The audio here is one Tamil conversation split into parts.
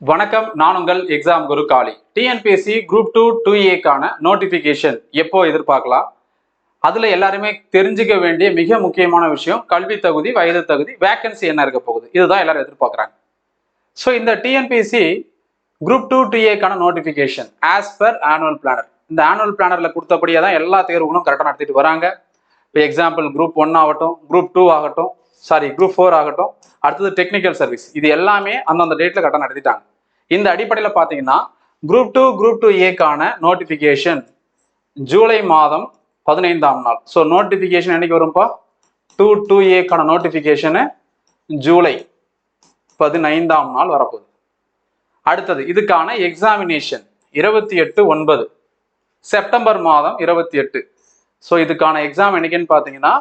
வணக்கம் நான் உங்கள் எக்ஸாம் குரு Kali TNPSC group two two ஏக்கான notification எப்போ எதிர்பார்க்கலாம்? அதில் எல்லாருமே தெரிஞ்சுக்க வேண்டிய மிக முக்கியமான விஷயம் கல்வி தகுதி வயது தகுதி வேக்கன்சி என்ன இருக்க போகுது? இதுதான் எல்லாரும் எதிர்பார்க்குறாங்க. ஸோ இந்த TNPSC group two two ஏக்கான notification as per annual planner இந்த ஆனுவல் பிளானரில் கொடுத்தபடியே தான் எல்லா தேர்வுகளும் கரெக்டாக நடத்திட்டு வராங்க. இப்போ எக்ஸாம்பிள் குரூப் ஒன் ஆகட்டும் குரூப் டூ ஆகட்டும் சாரி குரூப் ஃபோர் ஆகட்டும். அடுத்தது டெக்னிக்கல் சர்வீஸ் இது எல்லாமே அந்தந்த டேட்டில் கரெக்டாக நடத்திட்டாங்க. இந்த அடிப்படையில் பார்த்தீங்கன்னா குரூப் டூ குரூப் டூ ஏக்கான நோட்டிஃபிகேஷன் ஜூலை மாதம் பதினைந்தாம் நாள். ஸோ நோட்டிஃபிகேஷன் என்னைக்கு வரும்ப்பா டூ டூ ஏக்கான நோட்டிஃபிகேஷனு ஜூலை பதினைந்தாம் நாள் வரப்போகுது. அடுத்தது இதுக்கான எக்ஸாமினேஷன் இருபத்தி எட்டு ஒன்பது. செப்டம்பர் மாதம் இருபத்தி எட்டு. ஸோ இதுக்கான எக்ஸாம் என்னைக்குன்னு பார்த்தீங்கன்னா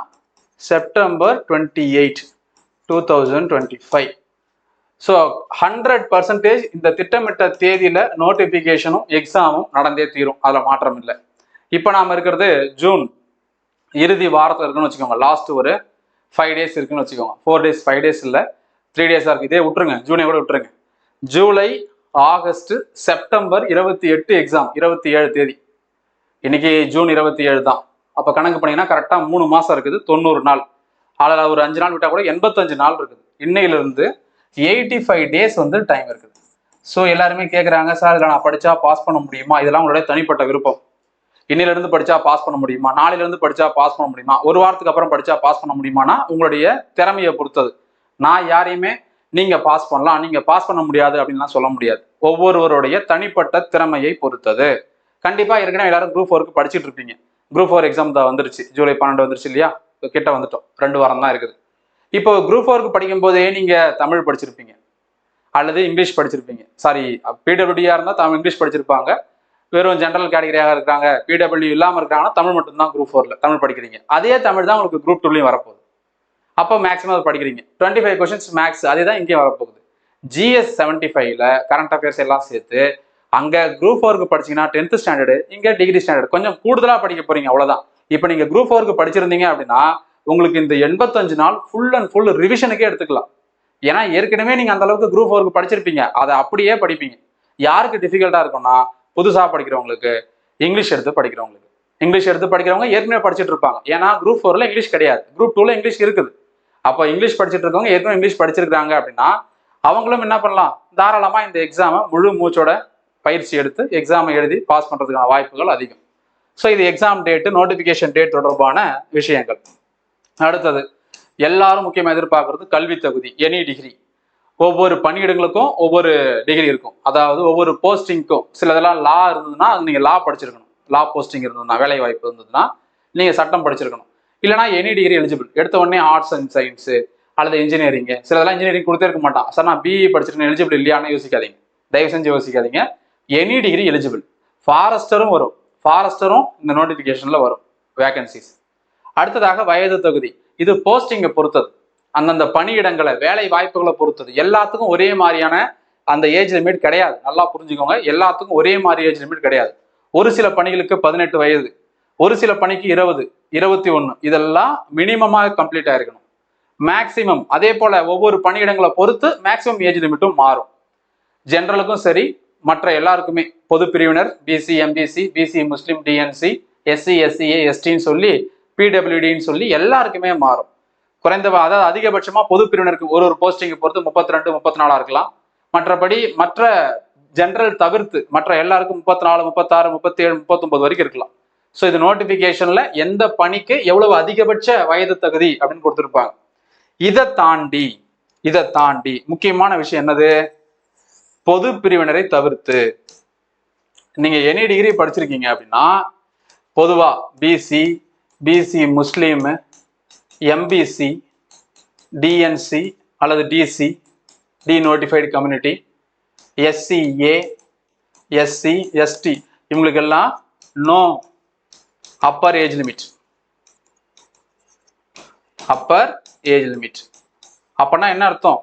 September twenty eight two thousand twenty five so hundred percentage இந்த திட்டமிட்ட தேதியில நோட்டிஃபிகேஷனும் எக்ஸாமும் நடந்தே தீரும். அதில் மாற்றம் இல்லை. இப்போ நாம் இருக்கிறது ஜூன் இறுதி வாரத்தில் இருக்குன்னு வச்சுக்கோங்க. லாஸ்ட் ஒரு ஃபைவ் டேஸ் இருக்குன்னு வச்சுக்கோங்க. ஃபோர் டேஸ் ஃபைவ் டேஸ் இல்லை. த்ரீ டேஸாக இருக்குது இதே விட்டுருங்க. ஜூனை கூட விட்டுருங்க. ஜூலை ஆகஸ்ட் செப்டம்பர் இருபத்தி எட்டு எக்ஸாம் இருபத்தி ஏழு தேதி. இன்னைக்கு ஜூன் இருபத்தி ஏழு தான். அப்போ கணக்கு பண்ணீங்கன்னா கரெக்டாக மூணு மாதம் இருக்குது தொண்ணூறு நாள். அதில் ஒரு அஞ்சு நாள் விட்டால் கூட எண்பத்தஞ்சு நாள் இருக்குது. இன்னையிலிருந்து எயிட்டி ஃபைவ் டேஸ் வந்து டைம் இருக்குது. ஸோ எல்லாருமே கேட்குறாங்க சார் இதில் நான் படித்தா பாஸ் பண்ண முடியுமா? இதெல்லாம் உங்களுடைய தனிப்பட்ட விருப்பம். இன்னிலிருந்து படித்தா பாஸ் பண்ண முடியுமா? நாளிலிருந்து படித்தா பாஸ் பண்ண முடியுமா? ஒரு வாரத்துக்கு அப்புறம் படித்தா பாஸ் பண்ண முடியுமானா உங்களுடைய திறமையை பொறுத்தது. நான் யாரையுமே நீங்கள் பாஸ் பண்ணலாம் நீங்கள் பாஸ் பண்ண முடியாது அப்படின்லாம் சொல்ல முடியாது. ஒவ்வொருவருடைய தனிப்பட்ட திறமையை பொறுத்தது. கண்டிப்பாக ஏற்கனவே எல்லாரும் குரூப் ஒர்க்கு படிச்சுட்டு இருப்பீங்க. குரூப் ஃபோர் எக்ஸாம் தான் வந்துருச்சு. ஜூலை பன்னெண்டு வந்துருச்சு இல்லையா? கிட்ட வந்துட்டோம். ரெண்டு வாரம் தான் இருக்குது. இப்போ குரூப் ஃபோருக்கு படிக்கும் போதே நீங்க தமிழ் படிச்சிருப்பீங்க. அல்லது இங்கிலீஷ் படிச்சிருப்பீங்க. சாரி பிடபிள்யூடியா இருந்தால் தமிழ் இங்கிலீஷ் படிச்சிருப்பாங்க. வெறும் ஜென்ரல் கேட்டகரியாக இருக்காங்க பிடபிள்யூ இல்லாமல் இருக்காங்கன்னா தமிழ் மட்டும்தான் குரூப் ஃபோரில் தமிழ் படிக்கிறீங்க. அதே தமிழ் தான் உங்களுக்கு குரூப் டூலையும் வரப்போகுது. அப்போ மேக்ஸிமம் அதை படிக்கிறீங்க. டுவெண்ட்டி ஃபைவ் கொஸ்டின்ஸ் மேக்ஸ் அதே தான் இங்கேயும் வரப்போகுது. ஜிஎஸ் செவன்ட்டி ஃபைவ்ல கரண்ட் அஃபேர்ஸ் எல்லாம் சேர்த்து அங்கே குரூப் ஃபோருக்கு படிச்சீங்கன்னா டென்த் ஸ்டாண்டர்டு இங்கே டிகிரி ஸ்டாண்டர்ட் கொஞ்சம் கூடுதலாக படிக்க போறீங்க அவ்வளோதான் இப்போ நீங்கள் குரூப் ஃபோருக்கு படிச்சிருந்தீங்க அப்படின்னா உங்களுக்கு இந்த எண்பத்தஞ்சு நாள் ஃபுல் அண்ட் ஃபுல் ரிவிஷனுக்கே எடுத்துக்கலாம். ஏன்னா ஏற்கனவே நீங்கள் அந்த அளவுக்கு குரூப் ஃபோருக்கு படிச்சிருப்பீங்க. அதை அப்படியே படிப்பீங்க. யாருக்கு டிஃபிகல்ட்டாக இருக்கும்னா புதுசாக படிக்கிறவங்களுக்கு இங்கிலீஷ் எடுத்து படிக்கிறவங்களுக்கு. இங்கிலீஷ் எடுத்து படிக்கிறவங்க ஏற்கனவே படிச்சுட்டு இருப்பாங்க. ஏன்னா குரூப் ஃபோரில் இங்கிலீஷ் கிடையாது. குரூப் டூவில் இங்கிலீஷ் இருக்குது. அப்போ இங்கிலீஷ் படிச்சுட்டு இருக்கவங்க ஏற்கனவே இங்கிலீஷ் படிச்சிருக்காங்க அப்படின்னா அவங்களும் என்ன பண்ணலாம்? தாராளமாக இந்த எக்ஸாமை முழு மூச்சோட பயிற்சி எடுத்து எக்ஸாமை எழுதி பாஸ் பண்ணுறதுக்கான வாய்ப்புகள் அதிகம். ஸோ இது எக்ஸாம் டேட்டு நோட்டிஃபிகேஷன் டேட் தொடர்பான விஷயங்கள். அடுத்தது எல்லாரும் முக்கியமாக எதிர்பார்க்கறது கல்வி தகுதி எனி டிகிரி ஒவ்வொரு பணியிடங்களுக்கும் ஒவ்வொரு டிகிரி இருக்கும். அதாவது ஒவ்வொரு போஸ்டிங்க்கும் சில இதெல்லாம் லா இருந்ததுன்னா அது நீங்கள் லா படிச்சிருக்கணும். லா போஸ்டிங் இருந்ததுன்னா வேலை வாய்ப்பு இருந்ததுன்னா நீங்கள் சட்டம் படிச்சிருக்கணும். இல்லைனா எனி டிகிரி எலிஜிபிள் எடுத்த உடனே ஆர்ட்ஸ் அண்ட் சயின்ஸு அல்லது இன்ஜினியரிங்கு சில இதெல்லாம் இன்ஜினியரிங் கொடுத்தே இருக்க மாட்டான். சார் நான் பிஇ படிச்சிருக்கேன் எலிஜிபிள் இல்லையான்னு யோசிக்காதீங்க. தயவு செஞ்சு யோசிக்காதீங்க. எனி டிகிரி எலிஜிபிள் ஃபாரஸ்டரும் வரும். ஃபாரஸ்டரும் இந்த நோட்டிஃபிகேஷனில் வரும். வேகன்சிஸ் அடுத்ததாக வயது தொகுதி. இது போஸ்டிங்கை பொறுத்தது. அந்தந்த பணியிடங்களை வேலை வாய்ப்புகளை பொறுத்தது. எல்லாத்துக்கும் ஒரே மாதிரியான அந்த ஏஜ் லிமிட் கிடையாது. நல்லா புரிஞ்சுக்கோங்க. எல்லாத்துக்கும் ஒரே மாதிரி ஏஜ் லிமிட் கிடையாது. ஒரு சில பணிகளுக்கு பதினெட்டு வயது ஒரு சில பணிக்கு இருபது இருபத்தி ஒன்று இதெல்லாம் மினிமமாக கம்ப்ளீட் ஆயிருக்கணும். மேக்சிமம் அதே போல ஒவ்வொரு பணியிடங்களை பொறுத்து மேக்சிமம் ஏஜ் லிமிட்டும் மாறும். ஜென்ரலுக்கும் சரி மற்ற எல்லாருக்குமே பொது பிரிவினர் BC MBC BC Muslim DNC SC SCA எஸ்டின்னு சொல்லி பிடபிள்யூடின்னு சொல்லி எல்லாருக்குமே மாறும். குறைந்த அதாவது அதிகபட்சமாக பொது பிரிவினருக்கு ஒரு ஒரு போஸ்டிங்கை பொறுத்து முப்பத்தி ரெண்டு முப்பத்தி நாலாக இருக்கலாம். மற்றபடி மற்ற ஜென்ரல் தவிர்த்து மற்ற எல்லாருக்கும் முப்பத்தி நாலு முப்பத்தாறு முப்பத்தி ஏழு முப்பத்தொன்பது வரைக்கும் இருக்கலாம். ஸோ இது நோட்டிஃபிகேஷன்ல எந்த பணிக்கு எவ்வளவு அதிகபட்ச வயது தகுதி அப்படின்னு கொடுத்துருப்பாங்க. இதை தாண்டி இதை தாண்டி முக்கியமான விஷயம் என்னது? பொது பிரிவினரை தவிர்த்து. நீங்க எனி டிகிரி படிச்சிருக்கீங்க அப்படின்னா பொதுவா BC BC Muslim MBC DNC அல்லது DC D notified community SC A SC ST இவங்களுக்கெல்லாம் no upper age limit upper age limit அப்பனா என்ன அர்த்தம்?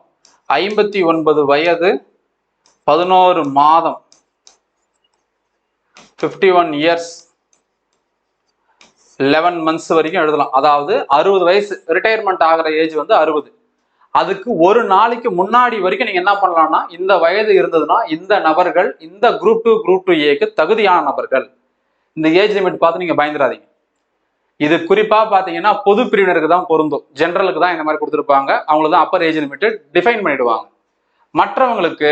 ஐம்பத்தி ஒன்பது வயது பதினோரு மாதம். Fifty one years eleven months வரைக்கும் எழுதலாம். அதாவது அறுபது வயசு ரிட்டையர்மெண்ட் ஆகிற ஏஜ் வந்து அறுபது. அதுக்கு ஒரு நாளைக்கு முன்னாடி வரைக்கும் நீங்க என்ன பண்ணலாம்னா இந்த வயது இருந்ததுன்னா இந்த நபர்கள் இந்த குரூப் டூ குரூப் டூ ஏக்கு தகுதியான நபர்கள். இந்த ஏஜ் லிமிட் பார்த்து நீங்க பயந்துடாதீங்க. இது குறிப்பா பாத்தீங்கன்னா பொது பிரிவினருக்கு தான் பொருந்தும். ஜென்ரலுக்கு தான் இந்த மாதிரி கொடுத்துருப்பாங்க. அவங்களுக்கு தான் அப்பர் ஏஜ் லிமிட் டிஃபைன் பண்ணிடுவாங்க. மற்றவங்களுக்கு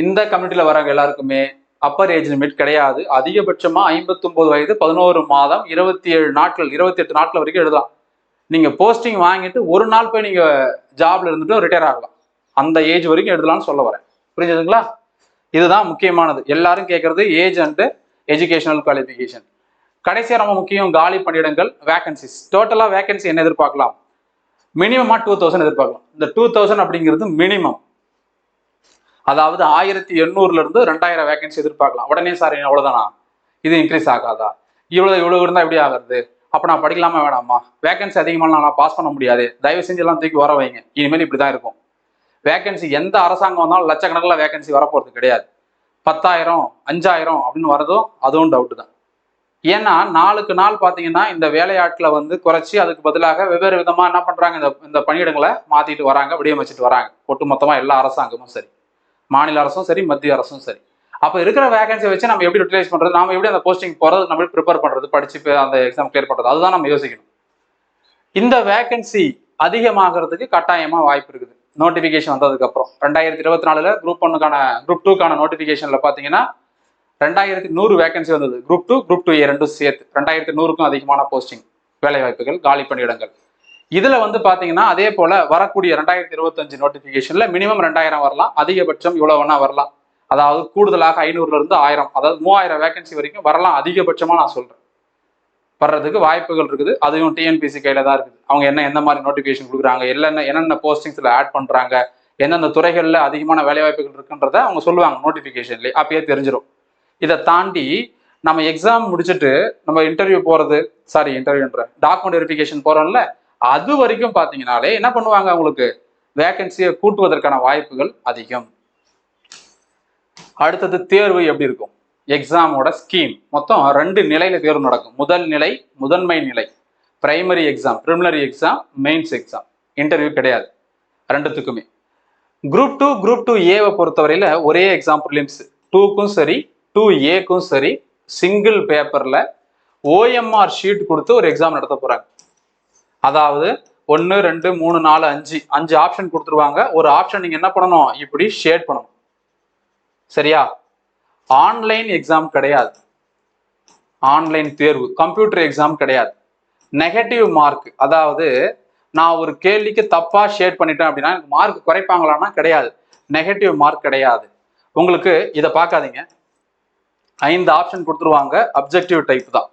இந்த கம்யூனிட்டியில் வரவங்க எல்லாருக்குமே அப்பர் ஏஜ் லிமிட் கிடையாது. அதிகபட்சமாக ஐம்பத்தொம்போது வயது பதினோரு மாதம் இருபத்தி ஏழு நாட்கள் இருபத்தி எட்டு நாட்கள் வரைக்கும் எழுதலாம். நீங்கள் போஸ்டிங் வாங்கிட்டு ஒரு நாள் போய் நீங்கள் ஜாப்ல இருந்துட்டு ரிட்டையர் ஆகலாம். அந்த ஏஜ் வரைக்கும் எழுதலாம்னு சொல்ல வரேன். புரிஞ்சதுங்களா? இதுதான் முக்கியமானது. எல்லாரும் கேட்கறது ஏஜ் அண்டு எஜுகேஷனல் குவாலிஃபிகேஷன் கடைசியாக ரொம்ப முக்கியம் காலி பணியிடங்கள் வேகன்சிஸ் டோட்டலாக வேகன்சி என்ன எதிர்பார்க்கலாம்? மினிமமாக டூ தௌசண்ட் எதிர்பார்க்கலாம். இந்த டூ தௌசண்ட் அப்படிங்கிறது மினிமம் அதாவது ஆயிரத்தி எண்ணூறுல இருந்து ரெண்டாயிரம் வேகன்சி எதிர்பார்க்கலாம். உடனே சார் அவ்வளவுதானா? இது இன்க்ரீஸ் ஆகாதா? இவ்வளவு இவ்வளவு இருந்தா எப்படி ஆகுறது? அப்ப நான் படிக்கலாமா வேணாமா? வேகன்சி அதிகமாக நான் பாஸ் பண்ண முடியாது. தயவு செஞ்சு எல்லாம் தூக்கி வர வைங்க. இனிமேல் இப்படிதான் இருக்கும். வேகன்சி எந்த அரசாங்கம் வந்தாலும் லட்சக்கணக்கில் வேகன்சி வரப்போறது கிடையாது. பத்தாயிரம் அஞ்சாயிரம் அப்படின்னு வரதும் அதுவும் டவுட்டு தான். ஏன்னா நாளுக்கு நாள் பார்த்தீங்கன்னா இந்த வேலையாட்டில் வந்து குறைச்சி அதுக்கு பதிலாக வெவ்வேறு விதமாக என்ன பண்ணுறாங்க இந்த இந்த பணியிடங்களை மாற்றிட்டு வராங்க விடியமைச்சிட்டு வராங்க. ஒட்டுமொத்தமா எல்லா அரசாங்கமும் சரி. மாநில அரசும் சரி மத்திய அரசும் சரி. அப்போ இருக்கிற வேகன்சி வச்சு நம்ம எப்படி யூட்டிலைஸ் பண்ணுறது நாம எப்படி அந்த போஸ்டிங் போகிறது நம்ம ப்ரிப்பேர் பண்ணுறது படிச்சு அந்த எக்ஸாம் கிளியர் பண்ணுறது அதுதான் நம்ம யோசிக்கணும். இந்த வேகன்சி அதிகமாகிறதுக்கு கட்டாயமாக வாய்ப்பு இருக்குது. நோட்டிஃபிகேஷன் வந்ததுக்கப்புறம் ரெண்டாயிரத்தி இருபத்தி நாலுல குரூப் ஒன்னுக்கான குரூப் டூக்கான நோட்டிஃபிகேஷனில் பார்த்தீங்கன்னா ரெண்டாயிரத்தி நூறு வேகன்சி வந்தது. Group two group two A ரெண்டும் சேர்த்து. ரெண்டாயிரத்தி நூறுக்கும் அதிகமான போஸ்டிங் வேலை வாய்ப்புகள் காலி பணியிடங்கள். இதுல வந்து பாத்தீங்கன்னா அதே போல வரக்கூடிய ரெண்டாயிரத்தி இருபத்தஞ்சு நோட்டிபிகேஷன்ல மினிமம் ரெண்டாயிரம் வரலாம். அதிகபட்சம் இவ்வளவு வேணா வரலாம். அதாவது கூடுதலாக ஐநூறுல இருந்து ஆயிரம் அதாவது மூவாயிரம் வேகன்சி வரைக்கும் வரலாம். அதிகபட்சமா நான் சொல்றேன். வர்றதுக்கு வாய்ப்புகள் இருக்குது. அதுவும் டிஎன்பிசி கையில தான் இருக்குது. அவங்க என்ன எந்த மாதிரி நோட்டிபிகேஷன் கொடுக்குறாங்க? என்னென்ன என்னென்ன போஸ்டிங்ஸ்ல ஆட் பண்றாங்க? எந்தெந்த துறைகளில் அதிகமான வேலை வாய்ப்புகள் இருக்குன்றத அவங்க சொல்லுவாங்க நோட்டிபிகேஷன்லேயே அப்பயே தெரிஞ்சிடும் இதை தாண்டி நம்ம எக்ஸாம் முடிச்சுட்டு நம்ம இன்டர்வியூ போகிறது சாரி இன்டர்வியூன்ற டாக்குமெண்ட் வெரிஃபிகேஷன் போகிறோம்ல அது வரைக்கும் பார்த்தீங்கனாலே என்ன பண்ணுவாங்க அவங்களுக்கு? வேகன்சியை கூட்டுவதற்கான வாய்ப்புகள் அதிகம். அடுத்தது தேர்வு எப்படி இருக்கும்? எக்ஸாமோட ஸ்கீம் மொத்தம் ரெண்டு நிலையில தேர்வு நடக்கும். முதல் நிலை முதன்மை நிலை. Primary exam preliminary exam mains exam interview கிடையாது. ரெண்டுத்துக்குமே. குரூப் டூ குரூப் டூ ஏவை பொறுத்தவரையில ஒரே எக்ஸாம் ப்ரிலிம்ஸ் டூக்கும் சரி டூ ஏக்கும் சரி சிங்கிள் பேப்பர்ல ஓஎம்ஆர் ஷீட் கொடுத்து ஒரு எக்ஸாம் நடத்த போறாங்க. அதாவது ஒன்று ரெண்டு மூணு நாலு அஞ்சு. அஞ்சு ஆப்ஷன் கொடுத்துருவாங்க. ஒரு ஆப்ஷன் நீங்கள் என்ன பண்ணணும்? இப்படி ஷேட் பண்ணணும். சரியா? ஆன்லைன் எக்ஸாம் கிடையாது. ஆன்லைன் தேர்வு. கம்ப்யூட்டர் எக்ஸாம் கிடையாது. நெகட்டிவ் மார்க் அதாவது நான் ஒரு கேள்விக்கு தப்பாக ஷேட் பண்ணிட்டேன் அப்படின்னா எனக்கு மார்க் குறைப்பாங்களான்னா கிடையாது. நெகட்டிவ் மார்க் கிடையாது. உங்களுக்கு இதை பார்க்காதீங்க. ஐந்து ஆப்ஷன் கொடுத்துருவாங்க. அப்ஜெக்டிவ் டைப் தான்.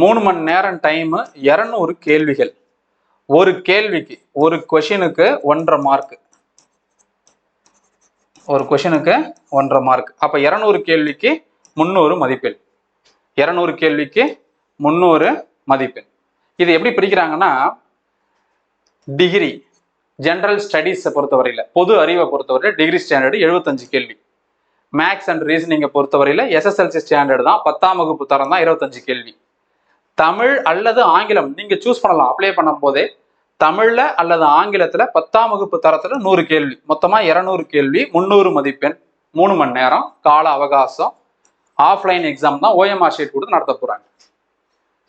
மூணு மணி நேரம் டைமு இரநூறு கேள்விகள். ஒரு கேள்விக்கு ஒரு கொஷினுக்கு ஒன்றரை மார்க் ஒரு கொஷினுக்கு ஒன்றரை மார்க் அப்ப இரநூறு கேள்விக்கு முந்நூறு மதிப்பெண். இரநூறு கேள்விக்கு முந்நூறு மதிப்பெண். இது எப்படி பிரிக்கிறாங்கன்னா டிகிரி ஜென்ரல் ஸ்டடீஸை பொறுத்தவரையில் பொது அறிவை பொறுத்தவரையில் டிகிரி ஸ்டாண்டர்டு எழுபத்தஞ்சு கேள்வி. மேக்ஸ் அண்ட் ரீசனிங்கை பொறுத்தவரையில் எஸ்எஸ்எல்சி ஸ்டாண்டர்டு தான் பத்தாம் வகுப்பு தரம் தான் இருபத்தஞ்சு கேள்வி. தமிழ் அல்லது ஆங்கிலம் நீங்க சூஸ் பண்ணலாம். அப்ளை பண்ணும் போதே தமிழ்ல அல்லது ஆங்கிலத்துல பத்தாம் வகுப்பு தரத்துல நூறு கேள்வி. மொத்தமா இருநூறு கேள்வி முந்நூறு மதிப்பெண் மூணு மணி நேரம் கால அவகாசம் ஆஃப்லைன் எக்ஸாம் தான் ஓஎம்ஆர் ஷீட் கொடுத்து நடத்த போறாங்க.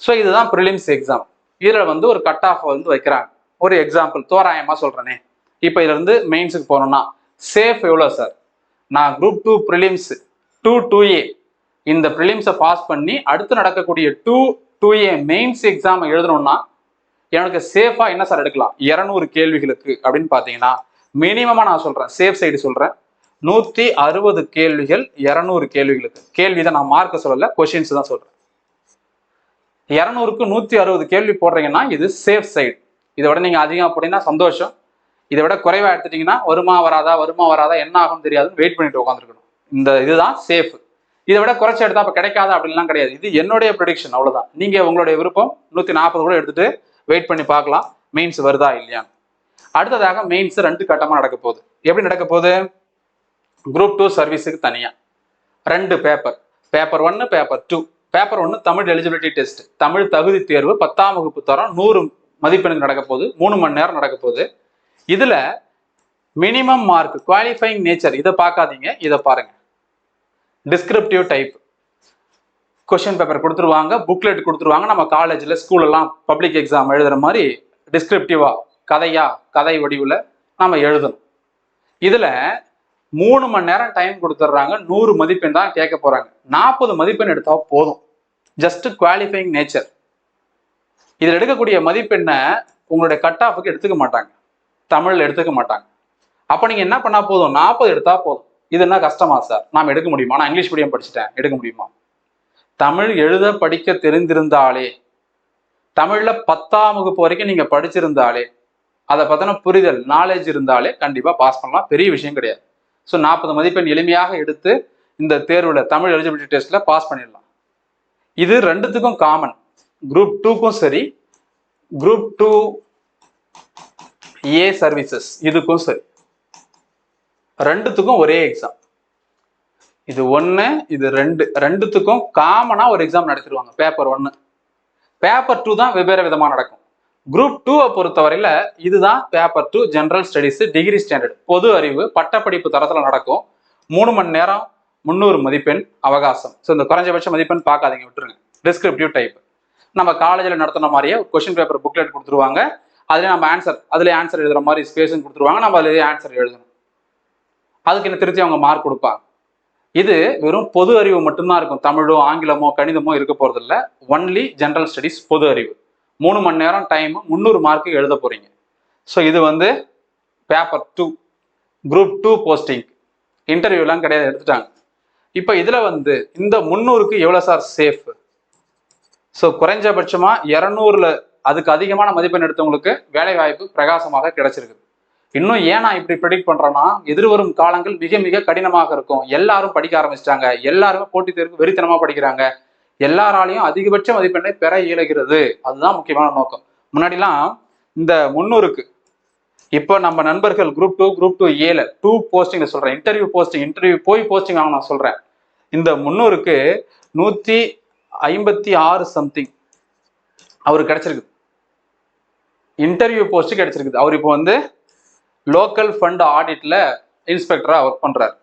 ஸோ இதுதான் ப்ரிலிம்ஸ் எக்ஸாம் இதில் வந்து ஒரு கட் ஆஃப் வந்து வைக்கிறாங்க. ஒரு எக்ஸாம்பிள் தோராயமா சொல்றேனே. இப்போ இதுல இருந்து மெயின்ஸுக்கு போனோம்னா சேஃப் எவ்வளோ சார் நான் group two prelims two two A இந்த ப்ரிலிம்ஸை பாஸ் பண்ணி அடுத்து நடக்கக்கூடிய two two A mains exam எழுதணும்னா எனக்கு சேஃபா என்ன சார் எடுக்கலாம்? இரநூறு கேள்விகளுக்கு அப்படின்னு பார்த்தீங்கன்னா மினிமமா நான் சொல்றேன். சேஃப் சைடு சொல்றேன். நூத்தி அறுபது கேள்விகள் இரநூறு கேள்விகளுக்கு. கேள்வி தான் நான் மார்க்க சொல்லல கொஷின்ஸ் தான் சொல்றேன். இரநூறுக்கு நூத்தி அறுபது கேள்வி போடுறீங்கன்னா இது சேஃப் சைடு இதை விட நீங்க அதிகம் அப்படின்னா சந்தோஷம். இதை விட குறைவா எடுத்துட்டீங்கன்னா வருமா வராதா வருமா வராதா என்ன ஆகும் தெரியாதுன்னு வெயிட் பண்ணிட்டு உட்காந்துருக்கணும் இந்த இதுதான் சேஃப் இதை விட குறைச்சி எடுத்தா அப்போ கிடைக்காத அப்படின்லாம் கிடையாது. இது என்னுடைய ப்ரிடிக்ஷன் அவ்வளோதான் நீங்கள் உங்களுடைய விருப்பம். நூற்றி நாற்பது கூட எடுத்துட்டு வெயிட் பண்ணி பார்க்கலாம். மெயின்ஸ் வருதா இல்லையான்னு அடுத்ததாக மெயின்ஸ் ரெண்டு கட்டமாக நடக்க போகுது. எப்படி நடக்க போகுது? குரூப் டூ சர்வீஸுக்கு தனியாக ரெண்டு பேப்பர் பேப்பர் ஒன்று பேப்பர் டூ பேப்பர் ஒன்று தமிழ் எலிஜிபிலிட்டி டெஸ்ட் தமிழ் தகுதி தேர்வு பத்தாம் வகுப்பு தரம் நூறு மதிப்பெண்கள் நடக்க போகுது. மூணு மணி நேரம் நடக்க போகுது. இதில் மினிமம் மார்க் குவாலிஃபைங் நேச்சர் இதை பார்க்காதீங்க. இதை பாருங்கள் டிஸ்கிரிப்டிவ் டைப் கொஷின் பேப்பர் கொடுத்துருவாங்க புக்லெட் கொடுத்துருவாங்க. நம்ம காலேஜில் ஸ்கூலெல்லாம் பப்ளிக் எக்ஸாம் எழுதுகிற மாதிரி டிஸ்கிரிப்டிவாக கதையா கதை வடிவில் நம்ம எழுதணும். இதில் மூணு மணி நேரம் டைம் கொடுத்துட்றாங்க நூறு மதிப்பெண் தான் கேட்க போகிறாங்க நாற்பது மதிப்பெண் எடுத்தால் போதும். ஜஸ்ட் குவாலிஃபைங் நேச்சர் இதில் எடுக்கக்கூடிய மதிப்பெண்ணை உங்களுடைய கட் ஆஃபுக்கு எடுத்துக்க மாட்டாங்க. தமிழில் எடுத்துக்க மாட்டாங்க. அப்போ நீங்கள் என்ன பண்ணால் போதும்? நாற்பது எடுத்தால் போதும். இது என்ன கஷ்டமா சார் நாம் எடுக்க முடியுமா? நான் இங்கிலீஷ் மீடியம் படிச்சுட்டேன். எடுக்க முடியுமா? தமிழ் எழுத படிக்க தெரிந்திருந்தாலே தமிழில் பத்தாம் வகுப்பு வரைக்கும் நீங்கள் படிச்சிருந்தாலே அதை பற்றின புரிதல் நாலேஜ் இருந்தாலே கண்டிப்பாக பாஸ் பண்ணலாம். பெரிய விஷயம் கிடையாது. ஸோ நாற்பது மதிப்பெண் எளிமையாக எடுத்து இந்த தேர்வில் தமிழ் எலிஜிபிலிட்டி டெஸ்ட்டில் பாஸ் பண்ணிடலாம். இது ரெண்டுத்துக்கும் காமன் குரூப் டூக்கும் சரி குரூப் டூ ஏ சர்வீசஸ் இதுக்கும் சரி. ரெண்டுத்துக்கும் ஒரே எக்ஸாம் இது ஒன்று இது ரெண்டு. ரெண்டுத்துக்கும் காமனாக ஒரு எக்ஸாம் நடத்திடுவாங்க. பேப்பர் ஒன்று பேப்பர் டூ தான் வெவ்வேறு விதமாக நடக்கும். குரூப் டூவை பொறுத்தவரையில் இதுதான் paper two general studies degree standard பொது அறிவு பட்டப்படிப்பு தரத்தில் நடக்கும். மூணு மணி நேரம் முந்நூறு மதிப்பெண் அவகாசம். ஸோ இந்த குறைஞ்சபட்ச மதிப்பெண் பார்க்காதீங்க விட்டுருங்க. டிஸ்கிரிப்டிவ் டைப் நம்ம காலேஜில் நடத்தின மாதிரியே கொஷின் பேப்பர் புக்லெட் கொடுத்துருவாங்க. அதில் நம்ம ஆன்சர் அதில் ஆன்சர் எழுதுகிற மாதிரி ஸ்பேஸும் கொடுத்துருவாங்க. நம்ம அதுலேயே ஆன்சர் எழுதணும். அதுக்கு என்ன திருத்தி அவங்க மார்க் கொடுப்பாங்க. இது வெறும் பொது அறிவு மட்டும்தான் இருக்கும். தமிழோ ஆங்கிலமோ கணிதமோ இருக்க போறதில்ல ஒன்லி ஜென்ரல் ஸ்டடீஸ் பொது அறிவு. மூணு மணி நேரம் டைம் முந்நூறு மார்க்கு எழுத போறீங்க. ஸோ இது வந்து paper two group two posting இன்டர்வியூலாம் கிடையாது எடுத்துட்டாங்க. இப்போ இதில் வந்து இந்த முந்நூறுக்கு எவ்வளோ சார் சேஃப் ஸோ குறைஞ்சபட்சமாக இரநூறுல அதுக்கு அதிகமான மதிப்பெண் எடுத்தவங்களுக்கு வேலை வாய்ப்பு பிரகாசமாக கிடைச்சிருக்குது. இன்னும் ஏன் நான் இப்படி ப்ரெடிக்ட் பண்றேன்னா எதிர்வரும் காலங்கள் மிக மிக கடினமாக இருக்கும். எல்லாரும் படிக்க ஆரம்பிச்சிட்டாங்க. எல்லாருமே போட்டித் தேர்வுக்கு வெறித்தனமா படிக்கிறாங்க. எல்லாராலையும் அதிகபட்ச மதிப்பெண்ணை பெற இயலுகிறது. அதுதான் முக்கியமான நோக்கம். முன்னாடிலாம் இந்த முன்னூறுக்கு இப்போ நம்ம நண்பர்கள் குரூப் டூ குரூப் டூ ஏல டூ போஸ்டிங்ல சொல்றேன். இன்டர்வியூ போஸ்டிங் இன்டர்வியூ போய் போஸ்டிங் ஆகும் நான் சொல்றேன். இந்த முன்னூறுக்கு நூத்தி ஐம்பத்தி ஆறு சம்திங் அவருக்கு கிடைச்சிருக்கு இன்டர்வியூ போஸ்ட் கிடைச்சிருக்குது. அவர் இப்போ வந்து லோக்கல் ஃபண்ட் ஆடிட்ல இன்ஸ்பெக்டராக ஒர்க் பண்றாரு.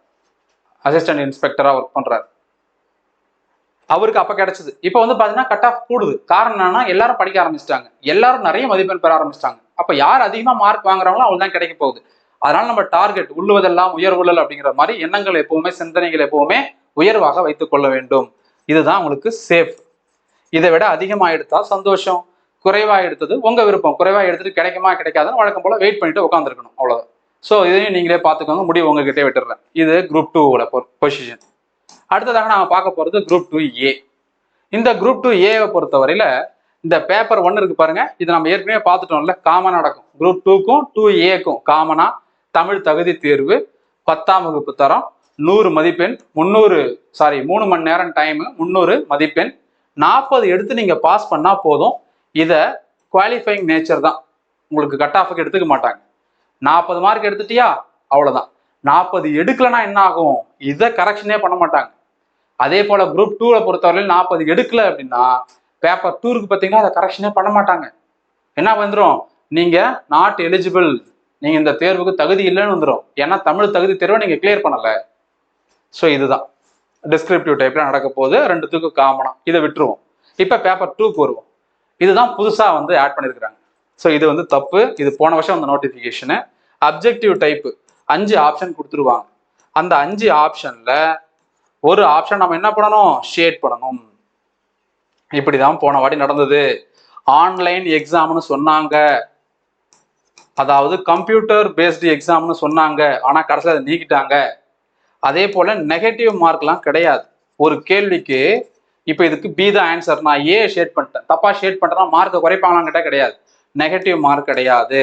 அசிஸ்டன்ட் இன்ஸ்பெக்டராக ஒர்க் பண்றாரு. அவருக்கு அப்போ கிடைச்சது. இப்போ வந்து பார்த்தீங்கன்னா கட் ஆஃப் கூடுது. காரணம் என்னன்னா எல்லாரும் படிக்க ஆரம்பிச்சிட்டாங்க. எல்லாரும் நிறைய மதிப்பெண் பெற ஆரம்பிச்சிட்டாங்க. அப்போ யார் அதிகமாக மார்க் வாங்குறாங்களோ அவங்க தான் கிடைக்க போகுது. அதனால நம்ம டார்கெட் உள்ளுவதெல்லாம் உயர்வுள்ளல் அப்படிங்கிற மாதிரி எண்ணங்கள் எப்பவுமே சிந்தனைகள் எப்பவுமே உயர்வாக வைத்துக் கொள்ள வேண்டும். இதுதான் உங்களுக்கு சேஃப் இதை விட அதிகமாக எடுத்தா சந்தோஷம். குறைவா எடுத்தது உங்க விருப்பம். குறைவா எடுத்துட்டு கிடைக்குமா கிடைக்காதுன்னு வழக்கம் போல வெயிட் பண்ணிட்டு உட்காந்துருக்கணும் அவ்வளவுதான். ஸோ இதையும் நீங்களே பார்த்துக்கோங்க முடிவு உங்ககிட்டே விட்டுறேன். இது குரூப் டூவோட பொசிஷன் அடுத்ததாக நாம் பார்க்க போகிறது குரூப் டூ ஏ இந்த குரூப் டூ ஏவை பொறுத்தவரையில் இந்த பேப்பர் ஒன்று இருக்கு பாருங்க இது நம்ம ஏற்கனவே பார்த்துட்டோம்ல காமனாக நடக்கும். குரூப் டூக்கும் டூ ஏக்கும் காமனாக தமிழ் தகுதி தேர்வு பத்தாம் வகுப்பு தரம் நூறு மதிப்பெண் முந்நூறு சாரி மூணு மணி நேரம் டைமு முந்நூறு மதிப்பெண். நாற்பது எடுத்து நீங்கள் பாஸ் பண்ணால் போதும். இதை குவாலிஃபைங் நேச்சர் தான். உங்களுக்கு கட் ஆஃபுக்கு எடுத்துக்க மாட்டாங்க. நாற்பது மார்க் எடுத்துட்டியா? அவ்வளோதான் நாற்பது எடுக்கலைன்னா என்ன ஆகும்? இதை கரெக்ஷனே பண்ண மாட்டாங்க. அதே போல் குரூப் டூவில் பொறுத்தவரையில் நாற்பது எடுக்கல அப்படின்னா பேப்பர் டூருக்கு பார்த்தீங்கன்னா அதை கரெக்ஷனே பண்ண மாட்டாங்க. என்ன வந்துடும் நீங்கள் நாட் எலிஜிபிள் நீங்கள் இந்த தேர்வுக்கு தகுதி இல்லைன்னு வந்துடும் ஏன்னா தமிழ் தகுதி தேர்வை நீங்கள் கிளியர் பண்ணலை. ஸோ இதுதான். டிஸ்கிரிப்டிவ் டைப்பில் நடக்க போகுது. ரெண்டுத்துக்கும் காமனாக இதை விட்டுருவோம். இப்போ பேப்பர் டூக்கு வருவோம். இதுதான் புதுசாக வந்து ஆட் பண்ணியிருக்கிறாங்க ஸோ இது வந்து தப்பு. இது போன வருஷம் அந்த நோட்டிஃபிகேஷனு அப்ஜெக்டிவ் டைப்பு அஞ்சு ஆப்ஷன் கொடுத்துருவாங்க. அந்த அஞ்சு ஆப்ஷனில் ஒரு ஆப்ஷன் நம்ம என்ன பண்ணணும்? ஷேட் பண்ணணும். இப்படிதான் போன வாட்டி நடந்தது. ஆன்லைன் எக்ஸாம்னு சொன்னாங்க. அதாவது கம்ப்யூட்டர் பேஸ்டு எக்ஸாம்னு சொன்னாங்க. ஆனால் கடைசியில் அதை நீக்கிட்டாங்க. அதே போல் நெகட்டிவ் மார்க்லாம் கிடையாது. ஒரு கேள்விக்கு இப்போ இதுக்கு பி தான் ஆன்சர் நான் ஏ ஷேட் பண்ணிட்டேன். தப்பாக ஷேட் பண்ணுறேன்னா மார்க்கை குறைப்பாங்களான்னு கேட்டால் கிடையாது. நெகட்டிவ் மார்க் கிடையாது.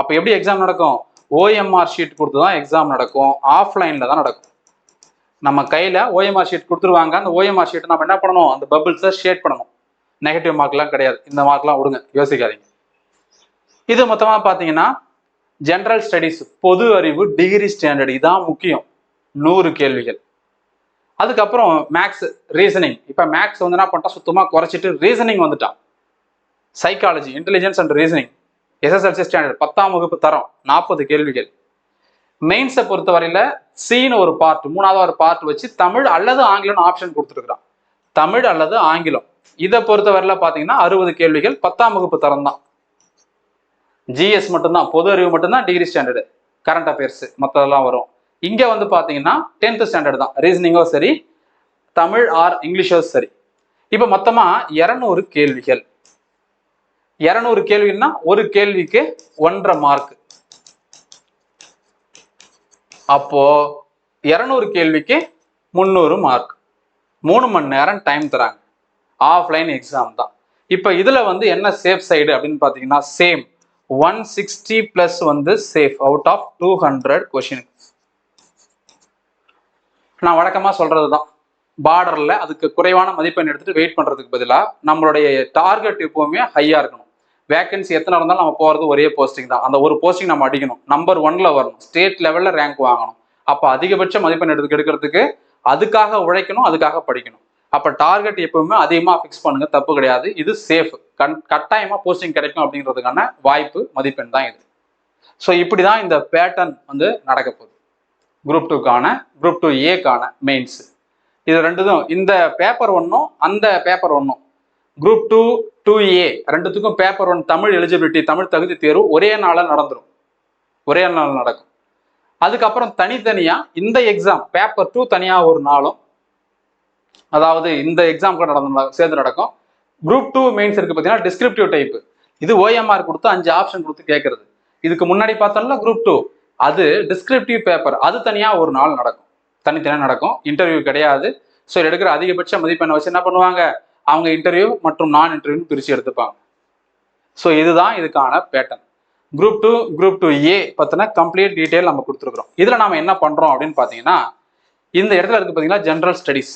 அப்போ எப்படி எக்ஸாம் நடக்கும்? ஓஎம்ஆர் ஷீட் கொடுத்து தான் எக்ஸாம் நடக்கும். ஆஃப்லைனில் தான் நடக்கும். நம்ம கையில் ஓஎம்ஆர் ஷீட் கொடுத்துருவாங்க. அந்த ஓஎம்ஆர் ஷீட்டை நம்ம என்ன பண்ணணும்? அந்த பபிள்ஸை ஷேட் பண்ணணும். நெகட்டிவ் மார்க்லாம் கிடையாது. இந்த மார்க்லாம் விடுங்க. யோசிக்காதீங்க. இது மொத்தமாக பார்த்தீங்கன்னா ஜென்ரல் ஸ்டடீஸ் பொது அறிவு டிகிரி ஸ்டாண்டர்ட் இதான் முக்கியம். நூறு கேள்விகள். அதுக்கப்புறம் மேக்ஸ் ரீசனிங் இப்போ மேக்ஸ் வந்து என்ன பண்ணிட்டா சுத்தமாக குறைச்சிட்டு ரீசனிங் வந்துட்டான். Psychology intelligence and reasoning SSLC standard பத்தாம் வகுப்பு தரம் நாற்பது கேள்விகள். மெயின்ஸை பொறுத்தவரையில் சீன்னு ஒரு பார்ட் மூணாவது ஒரு பார்ட் வச்சு தமிழ் அல்லது ஆங்கிலம் ஆப்ஷன் கொடுத்துருக்குறான். தமிழ் அல்லது ஆங்கிலம். இதை பொறுத்தவரையில் பார்த்தீங்கன்னா அறுபது கேள்விகள் பத்தாம் வகுப்பு தரம் தான். ஜிஎஸ் மட்டும்தான் பொது அறிவு மட்டும்தான் டிகிரி ஸ்டாண்டர்டு கரண்ட் அஃபேர்ஸ் மற்றதெல்லாம் வரும். இங்க வந்து பாத்தீங்கன்னா டென்த் ஸ்டாண்டர்ட் தான். ரீசனிங்கோ சரி தமிழ் ஆர் இங்கிலீஷோ சரி. இப்போ மொத்தமா இரநூறு கேள்விகள். இரநூறு கேள்வின்னா ஒரு கேள்விக்கு ஒன்றரை மார்க் அப்போ இரநூறு கேள்விக்கு முந்நூறு மார்க் மூணு மணி நேரம் டைம் தராங்க. ஆஃப்லைன் எக்ஸாம் தான். இப்போ இதுல வந்து என்ன சேஃப் சைடு அப்படின்னு பார்த்தீங்கன்னா சேம் ஒன் சிக்ஸ்டி பிளஸ் வந்து safe out of two hundred கொஷினுக்கு நான் வழக்கமாக சொல்கிறது தான் பார்டரில் அதுக்கு குறைவான மதிப்பெண் எடுத்துட்டு வெயிட் பண்ணுறதுக்கு பதிலாக நம்மளுடைய டார்கெட் எப்போவுமே ஹையாக இருக்கணும். வேகன்சி எத்தனை இருந்தாலும் நம்ம போகிறது ஒரே போஸ்டிங் தான். அந்த ஒரு போஸ்டிங் நம்ம அடிக்கணும். நம்பர் ஒன்ல வரணும். ஸ்டேட் லெவலில் ரேங்க் வாங்கணும். அப்போ அதிகபட்ச மதிப்பெண் எடுத்து எடுக்கிறதுக்கு அதுக்காக உழைக்கணும் அதுக்காக படிக்கணும். அப்போ டார்கெட் எப்பவுமே அதிகமாக ஃபிக்ஸ் பண்ணுங்க. தப்பு கிடையாது. இது சேஃப் கண் கட்டாயமாக போஸ்டிங் கிடைக்கும் அப்படிங்கிறதுக்கான வாய்ப்பு மதிப்பெண் தான் இது. ஸோ இப்படி தான் இந்த பேட்டர்ன் வந்து நடக்க போகுது குரூப் டூக்கான குரூப் டூ ஏக்கான மெயின்ஸ் இது ரெண்டுதும் இந்த பேப்பர் ஒன்றும் அந்த பேப்பர் ஒன்றும் குரூப் டூ டூ ஏ ரெண்டுத்துக்கும் paper one Tamil eligibility Tamil தகுதி தேர்வு ஒரே நாளில் நடந்துடும் ஒரே நாள் நடக்கும். அதுக்கப்புறம் தனித்தனியாக இந்த எக்ஸாம் பேப்பர் டூ தனியாக ஒரு நாளும் அதாவது இந்த எக்ஸாமுக்கு கூட நடந்து சேர்ந்து நடக்கும். குரூப் டூ மெயின்ஸ் இருக்கு பார்த்தீங்கன்னா டிஸ்கிரிப்டிவ் டைப் இது ஓஎம்ஆர் கொடுத்து அஞ்சு ஆப்ஷன் கொடுத்து கேட்கறது இதுக்கு முன்னாடி பார்த்தோம்னா குரூப் டூ அது டிஸ்கிரிப்டிவ் பேப்பர் அது தனியாக ஒரு நாள் நடக்கும். தனித்தனியாக நடக்கும். இன்டர்வியூ கிடையாது. ஸோ எடுக்கிற அதிகபட்ச மதிப்பெண்ணை வச்சு என்ன பண்ணுவாங்க? அவங்க இன்டர்வியூ மற்றும் நான் இன்டர்வியூன்னு பிரித்து எடுத்துப்பாங்க. ஸோ இதுதான் இதுக்கான pattern group two group two A பற்றின கம்ப்ளீட் டீட்டெயில் நம்ம கொடுத்துருக்குறோம். இதில் நம்ம என்ன பண்ணுறோம் அப்படின்னு பார்த்தீங்கன்னா இந்த இடத்துல இருக்கு பார்த்தீங்கன்னா ஜென்ரல் ஸ்டடிஸ்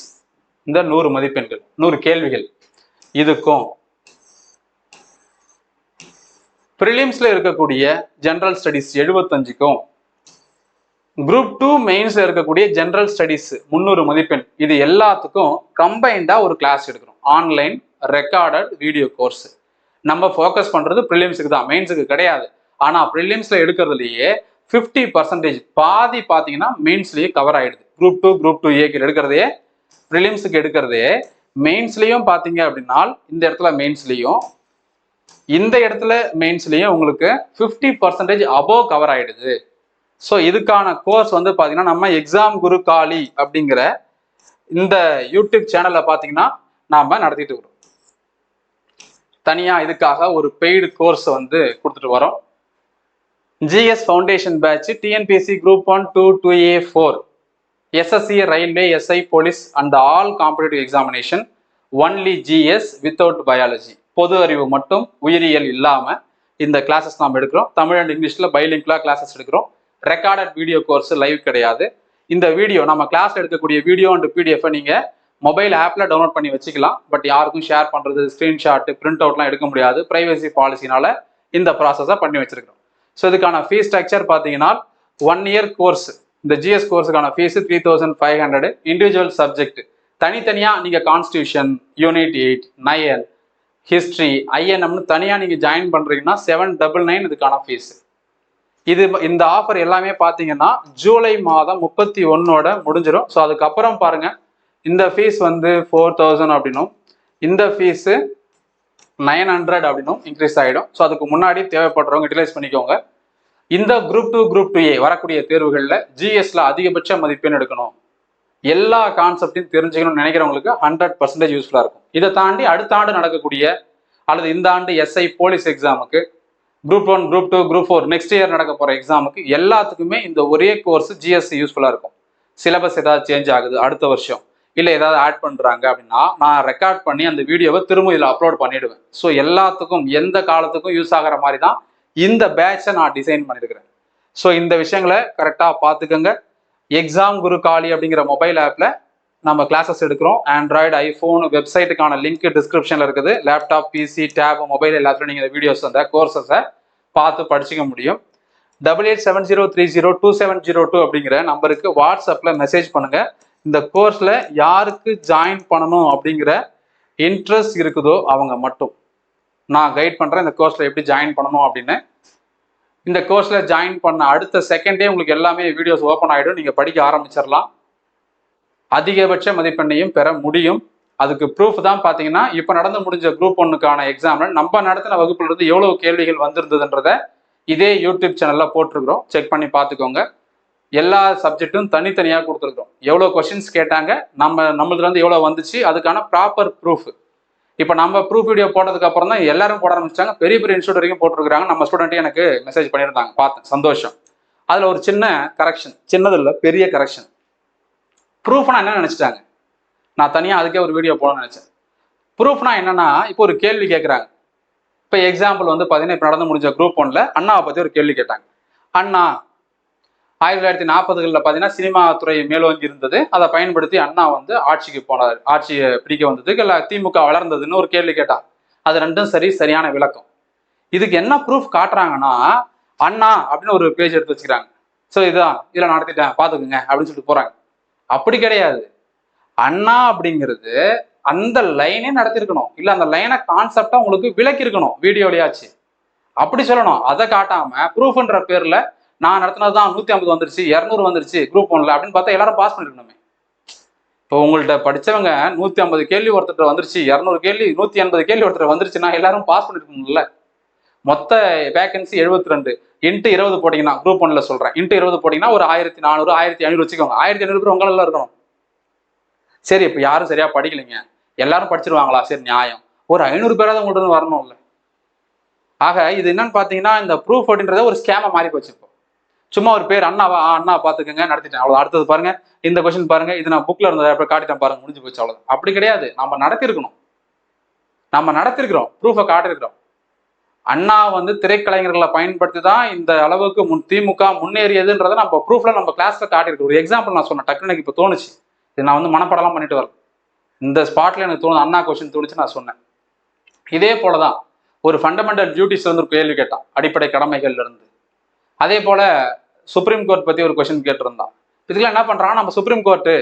இந்த நூறு மதிப்பெண்கள் நூறு கேள்விகள். இதுக்கும் ப்ரிலிம்ஸில் இருக்கக்கூடிய ஜென்ரல் ஸ்டடீஸ் எழுபத்தஞ்சுக்கும் குரூப் டூ மெயின்ஸில் இருக்கக்கூடிய ஜென்ரல் ஸ்டடீஸ் முந்நூறு மதிப்பெண். இது எல்லாத்துக்கும் கம்பைண்டாக ஒரு கிளாஸ் எடுக்கிறோம். ஆன்லைன் ரெக்கார்டட் வீடியோ கோர்ஸ் நம்ம ஃபோக்கஸ் பண்ணுறது ப்ரிலிம்ஸுக்கு தான். மெயின்ஸுக்கு கிடையாது. ஆனால் ப்ரிலிம்ஸில் எடுக்கிறதுலையே ஃபிஃப்டி பர்சன்டேஜ் பாதி பார்த்தீங்கன்னா மெயின்ஸ்லேயே கவர் ஆகிடுது குரூப் டூ குரூப் டூ ஏக்கு எடுக்கிறதே ப்ரிலிம்ஸுக்கு எடுக்கிறதே மெயின்ஸ்லேயும் பார்த்தீங்க அப்படின்னா இந்த இடத்துல மெயின்ஸ்லேயும் இந்த இடத்துல மெயின்ஸ்லேயும் உங்களுக்கு ஃபிஃப்டி பர்சன்டேஜ் அபோவ் கவர் ஆயிடுது. ஸோ இதுக்கான கோர்ஸ் வந்து பார்த்தீங்கன்னா நம்ம எக்ஸாம் குரு காலி அப்படிங்கிற இந்த யூடியூப் சேனல்ல பார்த்தீங்கன்னா நாம நடத்திட்டு வரோம் தனியாக இதுக்காக ஒரு பெய்டு கோர்ஸ் வந்து கொடுத்துட்டு வரோம். GS foundation batch TNPSC group one two two A four SSC railway SI police and all competitive examination only GS without biology பொது அறிவு மட்டும் உயிரியல் இல்லாமல் இந்த கிளாஸஸ் நாம் எடுக்கிறோம். தமிழ் அண்ட் இங்கிலீஷில் பைலிங்க்லாம் கிளாஸஸ் எடுக்கிறோம். ரெக்கார்டட் வீடியோ கோர்ஸ் லைவ் கிடையாது. இந்த வீடியோ நம்ம கிளாஸ் எடுக்கக்கூடிய வீடியோ அண்ட் பிடிஎஃபை நீங்கள் மொபைல் ஆப்பில் டவுன்லோட் பண்ணி வச்சுக்கலாம். பட் யாருக்கும் ஷேர் பண்ணுறது ஸ்க்ரீன்ஷாட்டு பிரிண்ட் அவுட்லாம் எடுக்க முடியாது. ப்ரைவசி பாலிசினால இந்த ப்ராசஸை பண்ணி வச்சிருக்கிறோம். ஸோ இதுக்கான ஃபீஸ் ஸ்ட்ரக்சர் பார்த்தீங்கன்னா ஒன் இயர் கோர்ஸ் இந்த GS கோர்ஸுக்கான fees three thousand five hundred individual subject தனித்தனியாக நீங்கள் constitution unit eight nine history ஐஎன்எம்னு தனியாக நீங்கள் ஜாயின் பண்ணுறீங்கன்னா செவன் டபுள் நைன் இதுக்கான ஃபீஸ் இது இந்த ஆஃபர் எல்லாமே பார்த்தீங்கன்னா ஜூலை மாதம் முப்பத்தி ஒன்னோட முடிஞ்சிடும் ஸோ அதுக்கப்புறம் பாருங்க. இந்த ஃபீஸ் வந்து ஃபோர் தௌசண்ட் அப்படின்னும். இந்த ஃபீஸு நைன் ஹண்ட்ரட் அப்படின்னும் இன்க்ரீஸ் ஆகிடும் ஸோ அதுக்கு முன்னாடி தேவைப்படுறவங்க யூட்டிலைஸ் பண்ணிக்கோங்க. இந்த group two group two A வரக்கூடிய தேர்வுகளில் ஜிஎஸ்ல அதிகபட்ச மதிப்பெண் எடுக்கணும். எல்லா கான்செப்டையும் தெரிஞ்சுக்கணும்னு நினைக்கிறவங்களுக்கு ஹண்ட்ரட் பர்சன்டேஜ் யூஸ்ஃபுல்லாக இருக்கும். இதை தாண்டி அடுத்த ஆண்டு நடக்கக்கூடிய அல்லது இந்த ஆண்டு எஸ்ஐ போலீஸ் எக்ஸாமுக்கு group one group two group four next year நடக்க போகிற எக்ஸாமுக்கு எல்லாத்துக்குமே இந்த ஒரே கோர்ஸ் ஜிஎஸ்சி யூஸ்ஃபுல்லாக இருக்கும். சிலபஸ் ஏதாவது சேஞ்ச் ஆகுது அடுத்த வருஷம் இல்லை ஏதாவது ஆட் பண்ணுறாங்க அப்படின்னா நான் ரெக்கார்ட் பண்ணி அந்த வீடியோவை திரும்ப இதில் அப்லோட் பண்ணிடுவேன். ஸோ எல்லாத்துக்கும் எந்த காலத்துக்கும் யூஸ் ஆகிற மாதிரி தான் இந்த பேட்சை நான் டிசைன் பண்ணியிருக்கிறேன் ஸோ இந்த விஷயங்களை கரெக்டாக பார்த்துக்கோங்க. எக்ஸாம் குரு காலி அப்படிங்கிற மொபைல் ஆப்பில் நம்ம கிளாஸஸ் எடுக்கிறோம். ஆண்ட்ராய்டு ஐஃபோன் வெப்சைட்டுக்கான லிங்க் டிஸ்கிரிப்ஷனில் இருக்குது. லேப்டாப் பிசி டேப் மொபைல் எல்லாத்துலையும் நீங்கள் இந்த வீடியோஸ் அந்த கோர்சஸை பார்த்து படிச்சுக்க முடியும். Double eight seven zero three zero two seven zero two அப்படிங்கிற நம்பருக்கு வாட்ஸ்அப்பில் மெசேஜ் பண்ணுங்கள் இந்த கோர்ஸில் யாருக்கு ஜாயின் பண்ணணும் அப்படிங்கிற இன்ட்ரெஸ்ட் இருக்குதோ அவங்க மட்டும். நான் கைட் பண்ணுறேன் இந்த கோர்ஸில் எப்படி ஜாயின் பண்ணணும் அப்படின்னு. இந்த கோர்ஸில் ஜாயின் பண்ண அடுத்த செகண்டே உங்களுக்கு எல்லாமே வீடியோஸ் ஓப்பன் ஆகிடும் நீங்கள் படிக்க ஆரம்பிச்சிடலாம். அதிகபட்ச மதிப்பெண்ணையும் பெற முடியும். அதுக்கு ப்ரூஃப் தான் பார்த்தீங்கன்னா இப்போ நடந்து முடிஞ்ச குரூப் ஒன்றுக்கான எக்ஸாமில் நம்ம நடத்தின வகுப்புலேருந்து இருந்து கேள்விகள் வந்திருந்ததுன்றத இதே யூடியூப் சேனலில் போட்டிருக்கிறோம். செக் பண்ணி பார்த்துக்கோங்க. எல்லா சப்ஜெக்ட்டும் தனித்தனியாக கொடுத்துருக்கோம் எவ்வளோ கொஷின்ஸ் கேட்டாங்க நம்ம நம்மளதுலேருந்து எவ்வளோ வந்துச்சு அதுக்கான ப்ராப்பர் ப்ரூஃப் இப்போ நம்ம ப்ரூஃப் வீடியோ போட்டதுக்கு அப்புறம் தான் எல்லாரும் போட ஆரம்பிச்சாங்க பெரிய பெரிய இன்ஸ்டியூட் வரைக்கும் போட்டிருக்காங்க நம்ம ஸ்டூடெண்ட்டே எனக்கு மெசேஜ் பண்ணியிருந்தாங்க. பார்த்தேன். சந்தோஷம். அதில் ஒரு சின்ன கரெக்ஷன் சின்னது இல்லை பெரிய கரெக்ஷன் ப்ரூஃப்னா என்ன நினச்சிட்டாங்க. நான் தனியாக அதுக்கே ஒரு வீடியோ போடணும்னு நினச்சேன். ப்ரூஃப்னா என்னன்னா இப்போ ஒரு கேள்வி கேட்குறாங்க இப்போ எக்ஸாம்பிள் வந்து பார்த்தீங்கன்னா இப்போ நடந்து முடிஞ்ச குரூப் ஒன்ல அண்ணாவை பற்றி ஒரு கேள்வி கேட்டாங்க. அண்ணா ஆயிரத்தி தொள்ளாயிரத்தி நாற்பதுகளில் பார்த்தீங்கன்னா சினிமா துறை மேலோங்கி இருந்தது. அதை பயன்படுத்தி அண்ணா வந்து ஆட்சிக்கு போனார். ஆட்சியை பிடிக்க வந்ததுக்கு இல்லை திமுக வளர்ந்ததுன்னு ஒரு கேள்வி கேட்டார் அது ரெண்டும் சரி சரியான விளக்கம். இதுக்கு என்ன ப்ரூஃப் காட்டுறாங்கன்னா அண்ணா அப்படின்னு ஒரு பேஜ் எடுத்து வச்சுக்கிறாங்க. ஸோ இதான். இதில் நடத்திட்டேன் பார்த்துக்குங்க அப்படின்னு சொல்லிட்டு போகிறாங்க அப்படி கிடையாது. அண்ணா அப்படிங்கிறது அந்த லைனே நடத்திருக்கணும். இல்லை அந்த லைனை கான்செப்டா உங்களுக்கு விளக்கியிருக்கணும் வீடியோலையாச்சு அப்படி சொல்லணும். அதை காட்டாம ப்ரூஃப்ன்ற பேர்ல நான் நடத்தினது தான் நூத்தி ஐம்பது வந்துருச்சு இரநூறு வந்துருச்சு குரூப் ஒன்ல அப்படின்னு பார்த்தா எல்லாரும் பாஸ் பண்ணிருக்கணுமே. இப்போ உங்கள்ட்ட படிச்சவங்க நூற்றி ஐம்பது கேள்வி ஒருத்தர் வந்துருச்சு இரநூறு கேள்வி நூற்றி எண்பது கேள்வி ஒருத்தர் வந்துருச்சுன்னா எல்லாரும் பாஸ் பண்ணிருக்கணும்ல. மொத்த வேகன்சி எழுபத்தி ரெண்டு இன்ட்டு இருபது போட்டிங்கன்னா குரூப் ஒன்ல சொல்றேன். இன்ட்டு இருபது போட்டிங்கன்னா ஒரு ஆயிரத்தி நானூறு ஆயிரத்தி ஐநூறு வச்சுக்கோங்க. ஆயிரத்தி ஐநூறு பேர் உங்களெல்லாம் இருக்கணும். சரி இப்போ யாரும் சரியா படிக்கலைங்க. எல்லாரும் படிச்சிருவாங்களா? சரி நியாயம். ஒரு ஐநூறு பேராவது உங்கள்கிட்ட இருந்து வரணும்ல. ஆக இது என்னன்னு பார்த்தீங்கன்னா இந்த ப்ரூஃப் அப்படின்றத ஒரு ஸ்கேமை மாறி போச்சு இப்போ. சும்மா ஒரு பேர் அண்ணாவா அண்ணா பார்த்துக்கங்க நடத்திட்டேன். அவ்வளோ அடுத்தது பாருங்க இந்த கொஸ்டின் பாருங்க இது நான் புக்ல இருந்ததை அப்புறம் காட்டிட்டேன் பாருங்க முடிஞ்சு போச்சு அவ்வளவு அப்படி கிடையாது. நம்ம நடத்திருக்கணும். நம்ம நடத்திருக்கிறோம். ப்ரூஃபை காட்டிருக்கிறோம். அண்ணா வந்து திரைக்கலைஞர்களை பயன்படுத்தி தான் இந்த அளவுக்கு முன் திமுக முன்னேறியதுன்றதை நம்ம ப்ரூஃப்ல நம்ம கிளாஸ்ல காட்டியிருக்கோம் ஒரு எக்ஸாம்பிள் நான் சொன்னேன். டக்குனு எனக்கு இப்போ தோணுச்சு. இது நான் வந்து மனப்படலாம் பண்ணிட்டு வரேன் இந்த ஸ்பாட்ல எனக்கு தோணுது அண்ணா கொஸ்டின் தோணுச்சு நான் சொன்னேன். இதே போலதான் ஒரு ஃபண்டமெண்டல் டியூட்டிஸ் வந்து ஒரு கேள்வி கேட்டான். அடிப்படை கடமைகள்ல இருந்து. அதே போல சுப்ரீம் கோர்ட் பத்தி ஒரு கொஸ்டின் கேட்டிருந்தான். இதுல என்ன பண்றான் நம்ம சுப்ரீம் கோர்ட்டு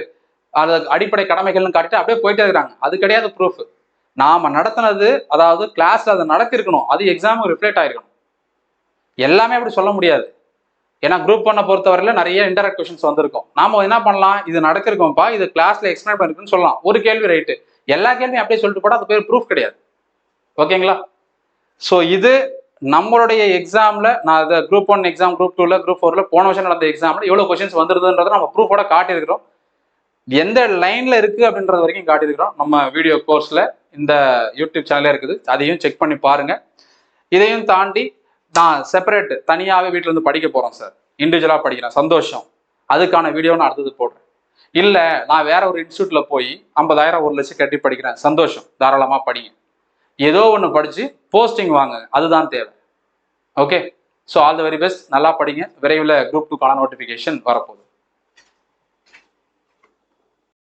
அது அடிப்படை கடமைகள்னு காட்டிட்டு அப்படியே போயிட்டே இருக்கிறாங்க அது கிடையாது ப்ரூஃப் நாம நடத்தினது அதாவது கிளாஸ்ல அதை நடத்திருக்கணும் அது எக்ஸாமுக்கு ரிஃப்ளெக்ட் ஆயிருக்கணும். எல்லாமே அப்படி சொல்ல முடியாது. ஏன்னா குரூப் பண்ண பொறுத்தவரையில நிறைய இன்டெரக்ட் கொஷின்ஸ் வந்திருக்கும். நாம என்ன பண்ணலாம்? இது நடத்திருக்கோம்ப்பா. இது கிளாஸ்ல எக்ஸ்பிளைன் பண்ணிருக்குன்னு சொல்லலாம். ஒரு கேள்வி ரைட்டு எல்லா கேள்வியும் அப்படியே சொல்லிட்டு போட அது பேர் ப்ரூஃப் கிடையாது. ஓகேங்களா? ஸோ இது நம்மளுடைய எக்ஸாம்ல நான் குரூப் ஒன் எக்ஸாம் குரூப் டூல குரூப் ஃபோர்ல போன வருஷம் நடந்த எக்ஸாம்ல எவ்வளவு கொஸ்டின்ஸ் வந்துருதுன்றதை நம்ம ப்ரூஃபோட காட்டியிருக்கிறோம். எந்த லைன்ல இருக்கு அப்படின்றது வரைக்கும் காட்டியிருக்கிறோம். நம்ம வீடியோ கோர்ஸ்ல இந்த யூடியூப் சேனலே இருக்குது. அதையும் செக் பண்ணி பாருங்க. இதையும் தாண்டி நான் செப்பரேட் தனியாகவே வீட்டிலேருந்து படிக்க போறோம் சார் இண்டிவிஜுவலாக படிக்கிறேன். சந்தோஷம். அதுக்கான வீடியோ நான் அடுத்தது போடுறேன். இல்லை நான் வேற ஒரு இன்ஸ்டியூட்ல போய் ஐம்பதாயிரம் ஒரு லட்சம் கட்டி படிக்கிறேன். சந்தோஷம். தாராளமாக படிங்க. ஏதோ ஒன்று படிச்சு போஸ்டிங் வாங்க. அதுதான் தேவை. Okay so all the very best நல்லா படிங்க. விரைவில் குரூப் டூக்கான நோட்டிஃபிகேஷன் வரப்போகுது.